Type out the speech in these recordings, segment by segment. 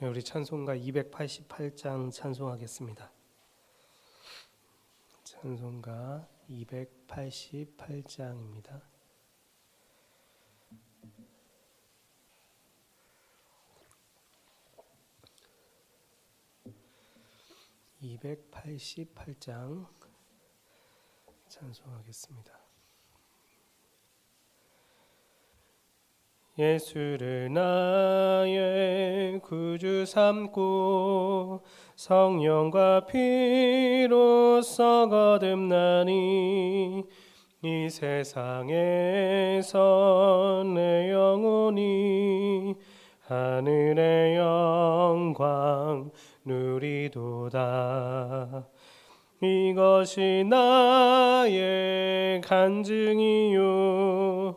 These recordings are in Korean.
네, 우리 찬송가 288장 찬송하겠습니다. 찬송가 288장입니다. (288장) 찬송하겠습니다. 예수를 나의 구주 삼고 성령과 피로써 거듭나니 이 세상에서 내 영혼이 하늘의 영광 누리도다. 이것이 나의 간증이요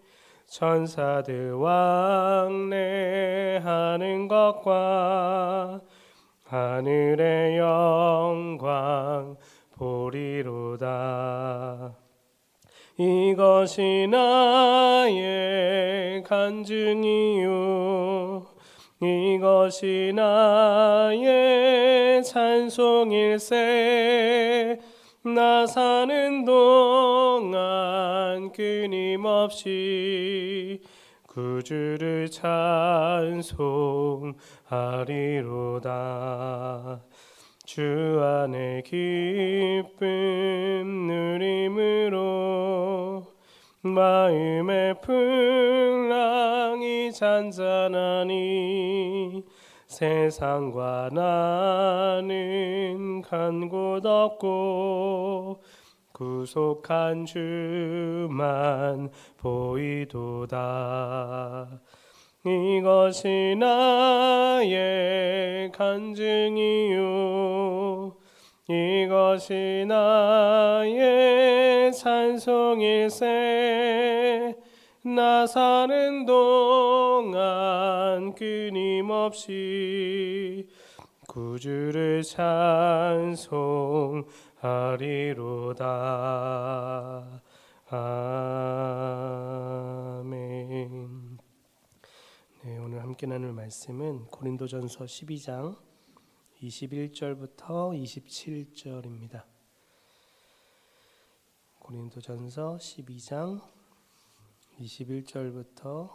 천사들 왕래하는 것과 하늘의 영광 보리로다. 이것이 나의 간증이요. 이것이 나의 찬송일세 나 사는 동안 끊임없이 구주를 찬송하리로다. 주 안에 기쁨 누림으로 마음의 풍랑이 잔잔하니 세상과 나는 간곳 없고 구속한 주만 보이도다. 이것이 나의 간증이요. 이것이 나의 찬송일세. 나 사는 동안 끊임없이 구주를 찬송하리로다 아멘 네, 오늘 함께 나눌 말씀은 고린도전서 12장 21절부터 27절입니다. 고린도전서 12장 21절부터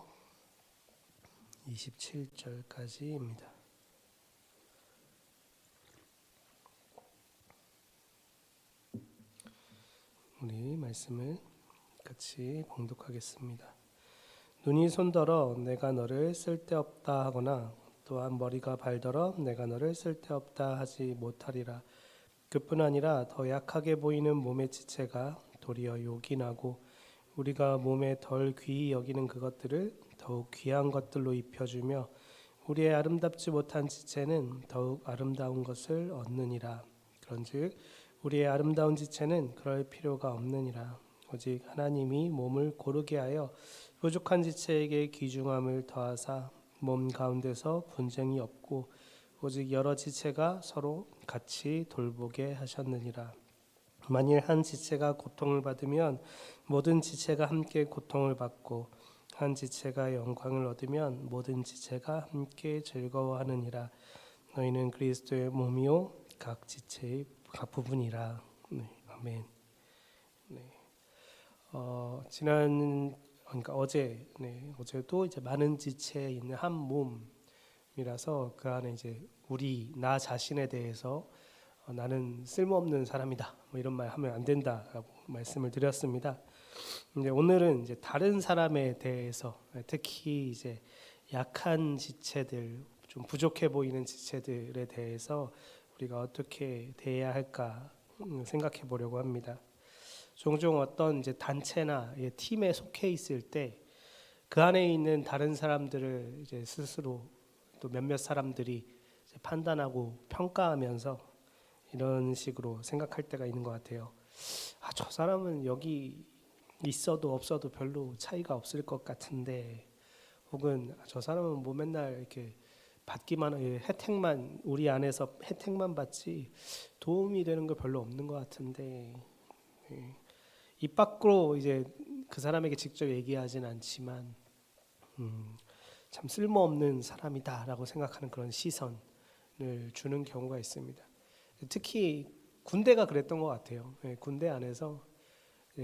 27절까지입니다. 우리 말씀을 같이 봉독하겠습니다. 눈이 손더러 내가 너를 쓸데없다 하거나 또한 머리가 발더러 내가 너를 쓸데없다 하지 못하리라. 그뿐 아니라 더 약하게 보이는 몸의 지체가 도리어 요긴하고 우리가 몸에 덜 귀히 여기는 그것들을 더욱 귀한 것들로 입혀주며 우리의 아름답지 못한 지체는 더욱 아름다운 것을 얻느니라. 그런즉 우리의 아름다운 지체는 그럴 필요가 없느니라. 오직 하나님이 몸을 고르게 하여 부족한 지체에게 귀중함을 더하사 몸 가운데서 분쟁이 없고 오직 여러 지체가 서로 같이 돌보게 하셨느니라. 만일 한 지체가 고통을 받으면 모든 지체가 함께 고통을 받고 한 지체가 영광을 얻으면 모든 지체가 함께 즐거워하느니라. 너희는 그리스도의 몸이요 각 지체의 각 부분이라. 네, 아멘. 네. 어, 지난 그러니까 어제 네, 어제도 이제 많은 지체에 있는 한 몸이라서 그 안에 이제 우리 나 자신에 대해서 어, 나는 쓸모없는 사람이다 뭐 이런 말 하면 안 된다라고 말씀을 드렸습니다. 이제 오늘은 이제 다른 사람에 대해서 특히 이제 약한 지체들 좀 부족해 보이는 지체들에 대해서 우리가 어떻게 대해야 할까 음, 생각해 보려고 합니다. 종종 어떤 이제 단체나 예, 팀에 속해 있을 때 그 안에 있는 다른 사람들을 이제 스스로 또 몇몇 사람들이 판단하고 평가하면서 이런 식으로 생각할 때가 있는 것 같아요. 아, 저 사람은 여기 있어도 없어도 별로 차이가 없을 것 같은데, 혹은 아, 저 사람은 뭐 맨날 이렇게 받기만 예, 혜택만 우리 안에서 혜택만 받지 도움이 되는 거 별로 없는 것 같은데 예, 입 밖으로 이제 그 사람에게 직접 얘기하진 않지만 음, 참 쓸모없는 사람이다라고 생각하는 그런 시선을 주는 경우가 있습니다. 특히 군대가 그랬던 것 같아요. 예, 군대 안에서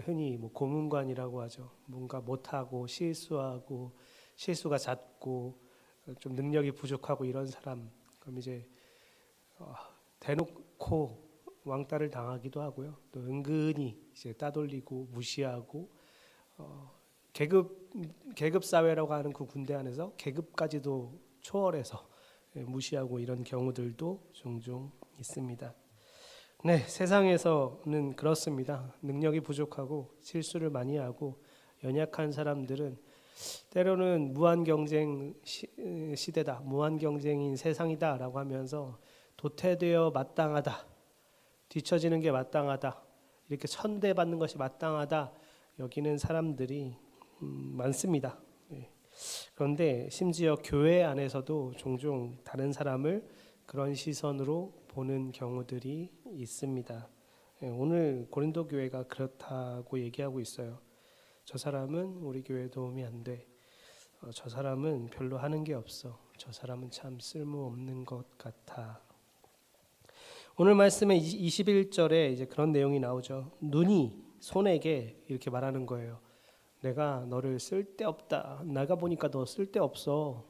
흔히 뭐 고문관이라고 하죠. 뭔가 못하고 실수하고 실수가 잦고 좀 능력이 부족하고 이런 사람 그럼 이제 어, 대놓고 왕따를 당하기도 하고요. 또 은근히 이제 따돌리고 무시하고 어, 계급 계급 사회라고 하는 그 군대 안에서 계급까지도 초월해서 예, 무시하고 이런 경우들도 종종 있습니다. 네, 세상에서는 그렇습니다. 능력이 부족하고 실수를 많이 하고 연약한 사람들은 때로는 무한 경쟁 시, 시대다, 무한 경쟁인 세상이다라고 하면서 도태되어 마땅하다, 뒤처지는 게 마땅하다, 이렇게 천대받는 것이 마땅하다 여기는 사람들이 음, 많습니다. 예. 그런데 심지어 교회 안에서도 종종 다른 사람을 그런 시선으로 보는 경우들이 있습니다. 예, 오늘 고린도 교회가 그렇다고 얘기하고 있어요. 저 사람은 우리 교회 도움이 안 돼. 어, 저 사람은 별로 하는 게 없어. 저 사람은 참 쓸모 없는 것 같아. 오늘 말씀의 21절에 이제 그런 내용이 나오죠. 눈이 손에게 이렇게 말하는 거예요. 내가 너를 쓸데없다. 내가 보니까 너 쓸데없어.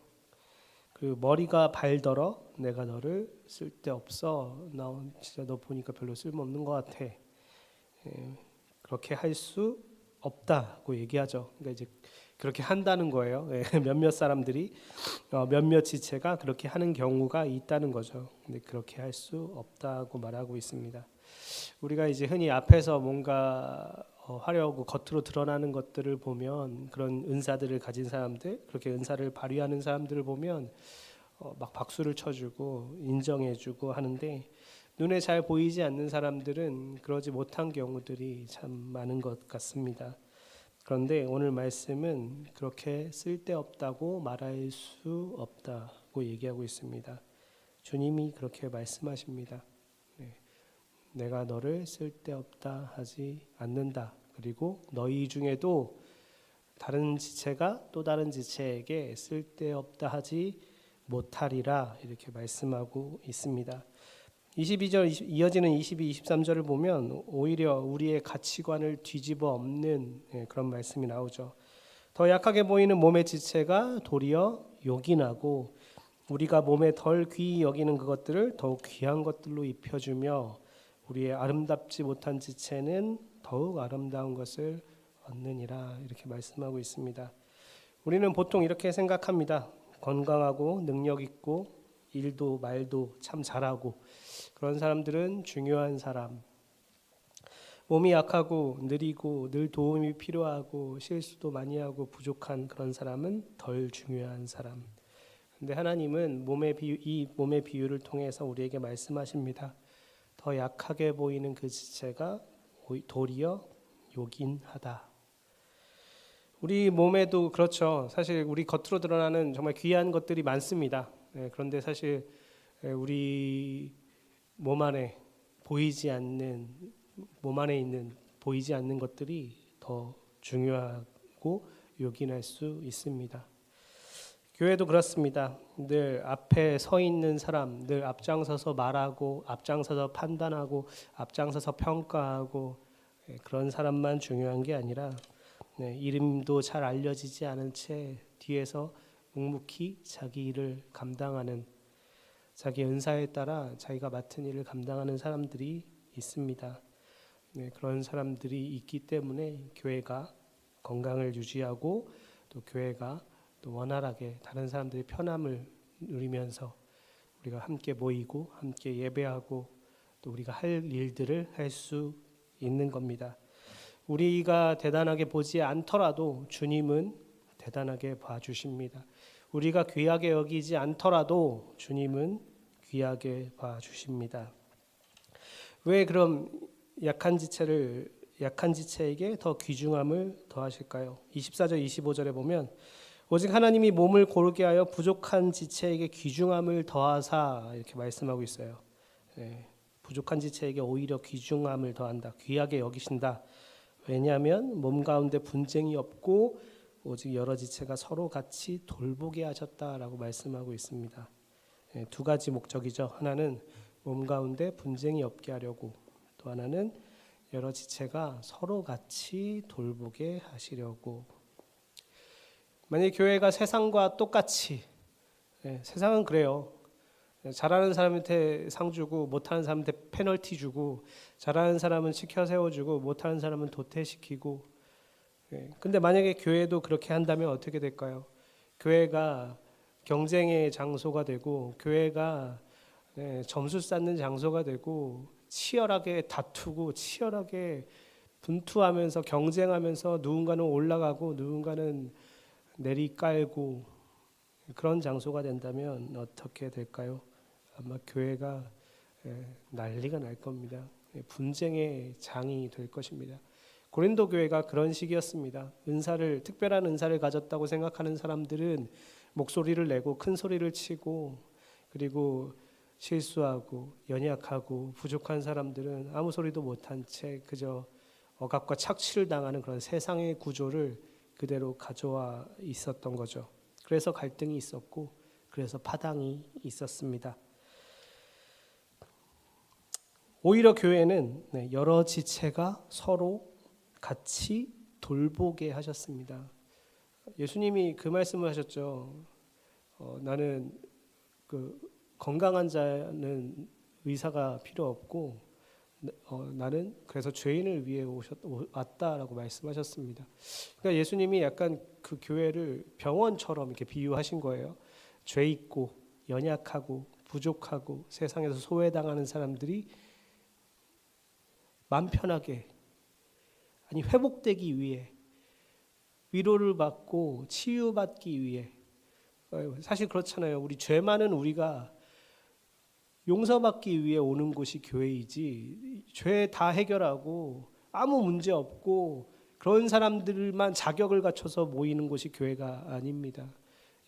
그 머리가 발더러 내가 너를 쓸데없어. 나 진짜 너 보니까 별로 쓸모없는 것 같아. 예, 그렇게 할 수 없다고 얘기하죠. 그러니까 이제 그렇게 한다는 거예요. 예, 몇몇 사람들이 어, 몇몇 지체가 그렇게 하는 경우가 있다는 거죠. 근데 그렇게 할 수 없다고 말하고 있습니다. 우리가 이제 흔히 앞에서 뭔가 어, 하려고 겉으로 드러나는 것들을 보면 그런 은사들을 가진 사람들 그렇게 은사를 발휘하는 사람들을 보면 어, 막 박수를 쳐주고 인정해주고 하는데 눈에 잘 보이지 않는 사람들은 그러지 못한 경우들이 참 많은 것 같습니다. 그런데 오늘 말씀은 그렇게 쓸데없다고 말할 수 없다고 얘기하고 있습니다. 주님이 그렇게 말씀하십니다. 네. 내가 너를 쓸데없다 하지 않는다. 그리고 너희 중에도 다른 지체가 또 다른 지체에게 쓸데없다 하지 못하리라 이렇게 말씀하고 있습니다. 22절 이어지는 22, 23절을 보면 오히려 우리의 가치관을 뒤집어 엎는 예, 그런 말씀이 나오죠. 더 약하게 보이는 몸의 지체가 도리어 요긴하고 우리가 몸에 덜 귀히 여기는 그것들을 더욱 귀한 것들로 입혀주며 우리의 아름답지 못한 지체는 더욱 아름다운 것을 얻느니라 이렇게 말씀하고 있습니다. 우리는 보통 이렇게 생각합니다. 건강하고 능력 있고 일도 말도 참 잘하고 그런 사람들은 중요한 사람. 몸이 약하고 느리고 늘 도움이 필요하고 실수도 많이 하고 부족한 그런 사람은 덜 중요한 사람. 근데 하나님은 몸의 비유, 이 몸의 비유를 통해서 우리에게 말씀하십니다. 더 약하게 보이는 그 지체가 도리어 요긴하다. 우리 몸에도 그렇죠. 사실 우리 겉으로 드러나는 정말 귀한 것들이 많습니다. 네, 그런데 사실 우리 몸 안에 보이지 않는 몸 안에 있는 보이지 않는 것들이 더 중요하고 요긴할 수 있습니다. 교회도 그렇습니다. 늘 앞에 서 있는 사람, 늘 앞장서서 말하고, 앞장서서 판단하고, 앞장서서 평가하고 예, 그런 사람만 중요한 게 아니라 네, 이름도 잘 알려지지 않은 채 뒤에서 묵묵히 자기 일을 감당하는 자기 은사에 따라 자기가 맡은 일을 감당하는 사람들이 있습니다. 네, 그런 사람들이 있기 때문에 교회가 건강을 유지하고 또 교회가 또 원활하게 다른 사람들의 편함을 누리면서 우리가 함께 모이고 함께 예배하고 또 우리가 할 일들을 할 수 있는 겁니다. 우리가 대단하게 보지 않더라도 주님은 대단하게 봐주십니다. 우리가 귀하게 여기지 않더라도 주님은 귀하게 봐 주십니다. 왜 그럼 약한 지체를 약한 지체에게 더 귀중함을 더하실까요? 24절 25절에 보면 오직 하나님이 몸을 고르게 하여 부족한 지체에게 귀중함을 더하사 이렇게 말씀하고 있어요. 예, 부족한 지체에게 오히려 귀중함을 더한다. 귀하게 여기신다. 왜냐하면 몸 가운데 분쟁이 없고 오직 여러 지체가 서로 같이 돌보게 하셨다라고 말씀하고 있습니다. 예, 두 가지 목적이죠. 하나는 몸 가운데 분쟁이 없게 하려고 또 하나는 여러 지체가 서로 같이 돌보게 하시려고 만약 교회가 세상과 똑같이 예, 세상은 그래요. 예, 잘하는 사람한테 상 주고 못하는 사람한테 페널티 주고 잘하는 사람은 시켜 세워주고 못하는 사람은 도태시키고 예, 근데 만약에 교회도 그렇게 한다면 어떻게 될까요? 교회가 경쟁의 장소가 되고 교회가 예, 점수 쌓는 장소가 되고 치열하게 다투고 치열하게 분투하면서 경쟁하면서 누군가는 올라가고 누군가는 내리깔고 그런 장소가 된다면 어떻게 될까요? 아마 교회가 예, 난리가 날 겁니다. 예, 분쟁의 장이 될 것입니다. 고린도 교회가 그런 식이었습니다. 은사를 특별한 은사를 가졌다고 생각하는 사람들은 목소리를 내고 큰 소리를 치고 그리고 실수하고 연약하고 부족한 사람들은 아무 소리도 못한 채 그저 억압과 착취를 당하는 그런 세상의 구조를 그대로 가져와 있었던 거죠. 그래서 갈등이 있었고 그래서 파당이 있었습니다. 오히려 교회는 네, 여러 지체가 서로 같이 돌보게 하셨습니다. 예수님이 그 말씀을 하셨죠. 어, 나는 그 건강한 자는 의사가 필요 없고 어, 나는 그래서 죄인을 위해 오셨, 왔다라고 말씀하셨습니다. 그러니까 예수님이 약간 그 교회를 병원처럼 이렇게 비유하신 거예요. 죄 있고 연약하고 부족하고 세상에서 소외당하는 사람들이 맘 편하게 아니 회복되기 위해 위로를 받고 치유받기 위해 어, 사실 그렇잖아요. 우리 죄 많은 우리가 용서받기 위해 오는 곳이 교회이지 죄 다 해결하고 아무 문제 없고 그런 사람들만 자격을 갖춰서 모이는 곳이 교회가 아닙니다.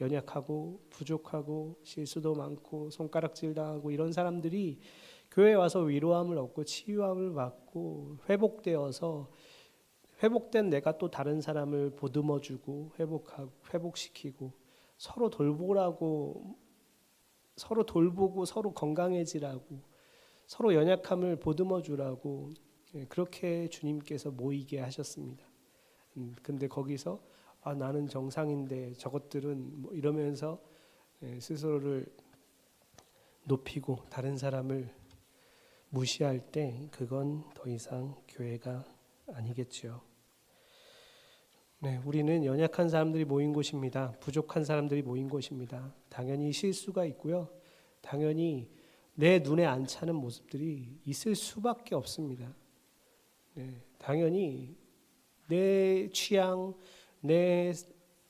연약하고 부족하고 실수도 많고 손가락질 당하고 이런 사람들이 교회에 와서 위로함을 얻고 치유함을 받고 회복되어서 회복된 내가 또 다른 사람을 보듬어 주고 회복하고 회복시키고 서로 돌보라고 서로 돌보고 서로 건강해지라고 서로 연약함을 보듬어 주라고 예, 그렇게 주님께서 모이게 하셨습니다. 음, 근데 거기서 아 나는 정상인데 저것들은 뭐 이러면서 예, 스스로를 높이고 다른 사람을 무시할 때 그건 더 이상 교회가 아니겠죠. 네, 우리는 연약한 사람들이 모인 곳입니다. 부족한 사람들이 모인 곳입니다. 당연히 실수가 있고요. 당연히 내 눈에 안 차는 모습들이 있을 수밖에 없습니다. 네, 당연히 내 취향, 내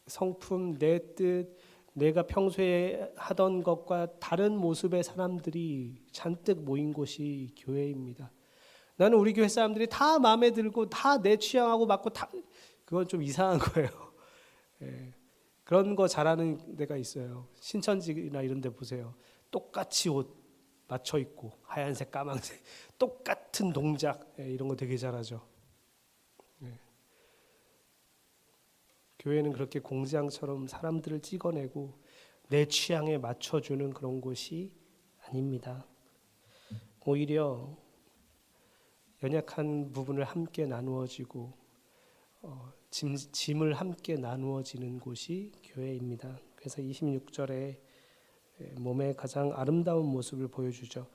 성품, 내 뜻, 내가 평소에 하던 것과 다른 모습의 사람들이 잔뜩 모인 곳이 교회입니다. 나는 우리 교회 사람들이 다 마음에 들고 다 내 취향하고 맞고 다 그건 좀 이상한 거예요. 예, 그런 거 잘하는 데가 있어요. 신천지나 이런 데 보세요. 똑같이 옷 맞춰 입고 하얀색 까만색 똑같은 동작 예, 이런 거 되게 잘하죠. 예. 교회는 그렇게 공장처럼 사람들을 찍어내고 내 취향에 맞춰주는 그런 곳이 아닙니다. 오히려 연약한 부분을 함께 나누어지고 어, 짐, 짐을 함께 나누어지는 곳이 교회입니다. 그래서 26절에 몸의 가장 아름다운 모습을 보여주죠.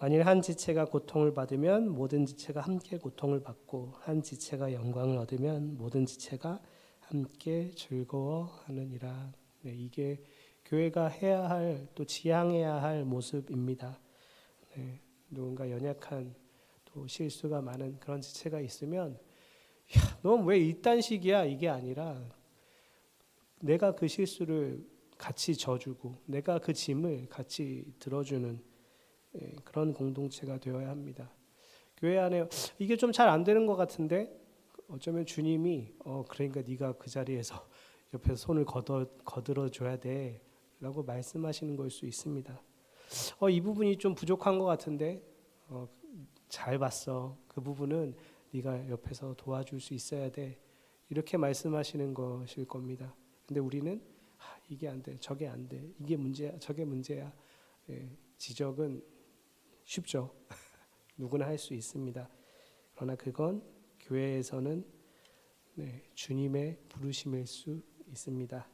만일 한 지체가 고통을 받으면 모든 지체가 함께 고통을 받고 한 지체가 영광을 얻으면 모든 지체가 함께 즐거워하느니라. 네, 이게 교회가 해야 할 또 지향해야 할 모습입니다. 네, 누군가 연약한 또 실수가 많은 그런 지체가 있으면 넌 왜 이딴 식이야 이게 아니라 내가 그 실수를 같이 져주고 내가 그 짐을 같이 들어주는 예, 그런 공동체가 되어야 합니다. 교회 안에 이게 좀 잘 안 되는 것 같은데 어쩌면 주님이 어 그러니까 네가 그 자리에서 옆에서 손을 거둬 거들어 줘야 돼라고 말씀하시는 걸 수 있습니다. 어 이 부분이 좀 부족한 것 같은데 어, 잘 봤어. 그 부분은 네가 옆에서 도와줄 수 있어야 돼. 이렇게 말씀하시는 것일 겁니다. 근데 우리는 아, 이게 안 돼, 저게 안 돼, 이게 문제야, 저게 문제야. 예, 지적은 쉽죠. 누구나 할 수 있습니다. 그러나 그건 교회에서는 네, 주님의 부르심일 수 있습니다.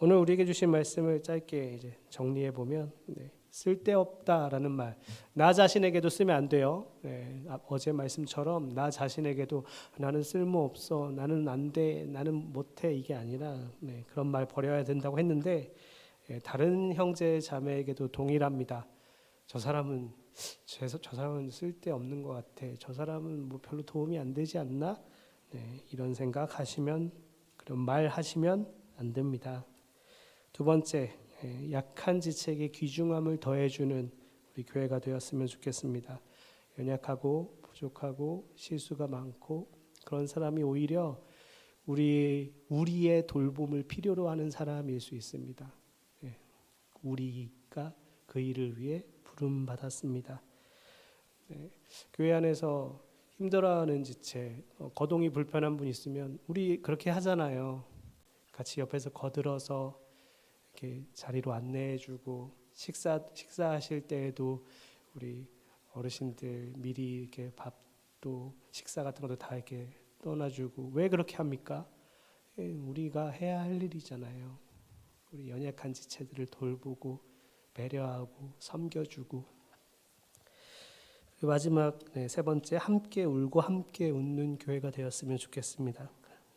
오늘 우리에게 주신 말씀을 짧게 이제 정리해 보면 네, 쓸데없다라는 말, 나 자신에게도 쓰면 안 돼요. 네, 아, 어제 말씀처럼 나 자신에게도 나는 쓸모 없어, 나는 안 돼, 나는 못해 이게 아니라 네, 그런 말 버려야 된다고 했는데 예, 다른 형제 자매에게도 동일합니다. 저 사람은 저, 저 사람은 쓸데 없는 것 같아. 저 사람은 뭐 별로 도움이 안 되지 않나? 네, 이런 생각하시면 그런 말 하시면 안 됩니다. 두 번째, 예, 약한 지책에 귀중함을 더해주는 우리 교회가 되었으면 좋겠습니다. 연약하고 부족하고 실수가 많고 그런 사람이 오히려 우리 우리의 돌봄을 필요로 하는 사람일 수 있습니다. 예, 우리가 그 일을 위해 부름 받았습니다. 네, 교회 안에서 힘들어하는 지체, 어, 거동이 불편한 분 있으면 우리 그렇게 하잖아요. 같이 옆에서 거들어서 이렇게 자리로 안내해주고 식사 식사하실 때에도 우리 어르신들 미리 이렇게 밥도 식사 같은 것도 다 이렇게 떠나주고 왜 그렇게 합니까? 예, 우리가 해야 할 일이잖아요. 우리 연약한 지체들을 돌보고 배려하고 섬겨주고 마지막 네, 세 번째 함께 울고 함께 웃는 교회가 되었으면 좋겠습니다.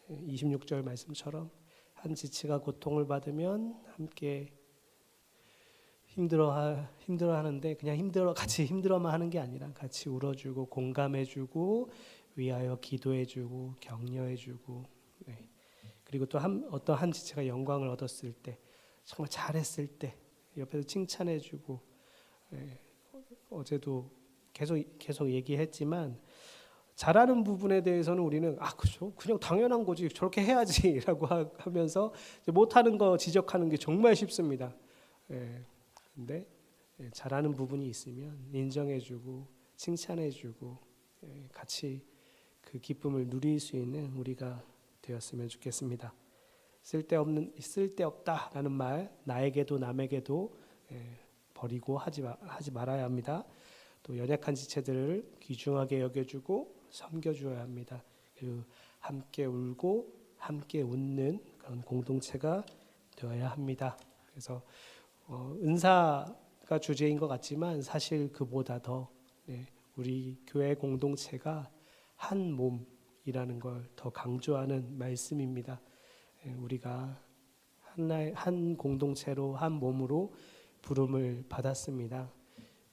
26절 말씀처럼 한 지체가 고통을 받으면 함께 힘들어 힘들어 하는데 그냥 힘들어 같이 힘들어만 하는 게 아니라 같이 울어주고 공감해주고 위하여 기도해주고 격려해주고 네. 그리고 또 한, 어떤 한 지체가 영광을 얻었을 때 정말 잘했을 때 옆에서 칭찬해주고 예, 어제도 계속 계속 얘기했지만 잘하는 부분에 대해서는 우리는 아 그죠 그냥 당연한 거지 저렇게 해야지라고 하면서 못하는 거 지적하는 게 정말 쉽습니다. 예, 근데 예, 잘하는 부분이 있으면 인정해주고 칭찬해주고 예, 같이 그 기쁨을 누릴 수 있는 우리가 되었으면 좋겠습니다. 쓸데없는 쓸데없다라는 말 나에게도 남에게도 예, 버리고 하지 마, 하지 말아야 합니다. 또 연약한 지체들을 귀중하게 여겨주고 섬겨주어야 합니다. 그리고 함께 울고 함께 웃는 그런 공동체가 되어야 합니다. 그래서 어, 은사가 주제인 것 같지만 사실 그보다 더 네, 우리 교회 공동체가 한 몸이라는 걸 더 강조하는 말씀입니다. 예, 우리가 하나의 한 공동체로 한 몸으로 부름을 받았습니다.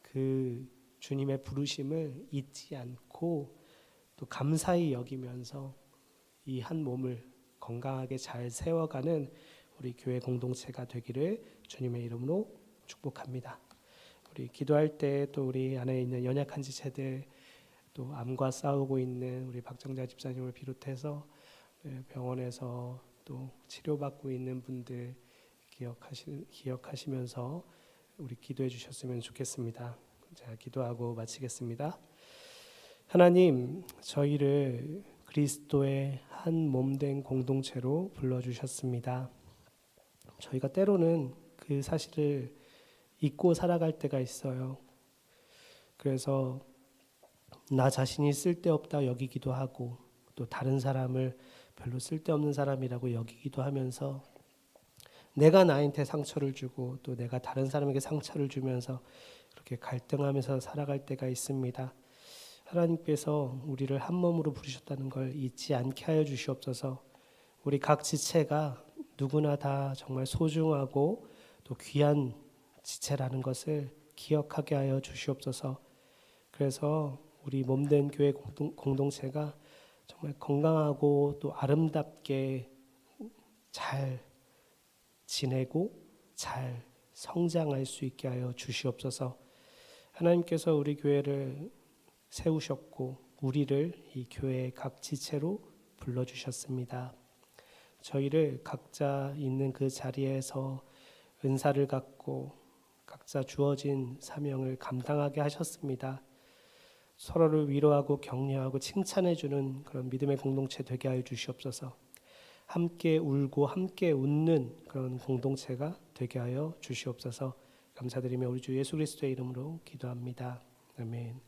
그 주님의 부르심을 잊지 않고 또 감사히 여기면서 이 한 몸을 건강하게 잘 세워가는 우리 교회 공동체가 되기를 주님의 이름으로 축복합니다. 우리 기도할 때 또 우리 안에 있는 연약한 지체들 또 암과 싸우고 있는 우리 박정자 집사님을 비롯해서 네, 병원에서 또 치료받고 있는 분들 기억하시, 기억하시면서 우리 기도해 주셨으면 좋겠습니다. 자, 기도하고 마치겠습니다. 하나님, 저희를 그리스도의 한 몸된 공동체로 불러주셨습니다. 저희가 때로는 그 사실을 잊고 살아갈 때가 있어요. 그래서 나 자신이 쓸데없다 여기기도 하고 또 다른 사람을 별로 쓸데없는 사람이라고 여기기도 하면서 내가 나한테 상처를 주고 또 내가 다른 사람에게 상처를 주면서 그렇게 갈등하면서 살아갈 때가 있습니다. 하나님께서 우리를 한 몸으로 부르셨다는 걸 잊지 않게 하여 주시옵소서. 우리 각 지체가 누구나 다 정말 소중하고 또 귀한 지체라는 것을 기억하게 하여 주시옵소서. 그래서 우리 몸된 교회 공동, 공동체가 정말 건강하고 또 아름답게 잘 지내고 잘 성장할 수 있게 하여 주시옵소서. 하나님께서 우리 교회를 세우셨고 우리를 이 교회의 각 지체로 불러 주셨습니다. 저희를 각자 있는 그 자리에서 은사를 갖고 각자 주어진 사명을 감당하게 하셨습니다. 서로를 위로하고 격려하고 칭찬해 주는 그런 믿음의 공동체 되게 하여 주시옵소서. 함께 울고 함께 웃는 그런 공동체가 되게 하여 주시옵소서. 감사드리며 우리 주 예수 그리스도의 이름으로 기도합니다. 아멘.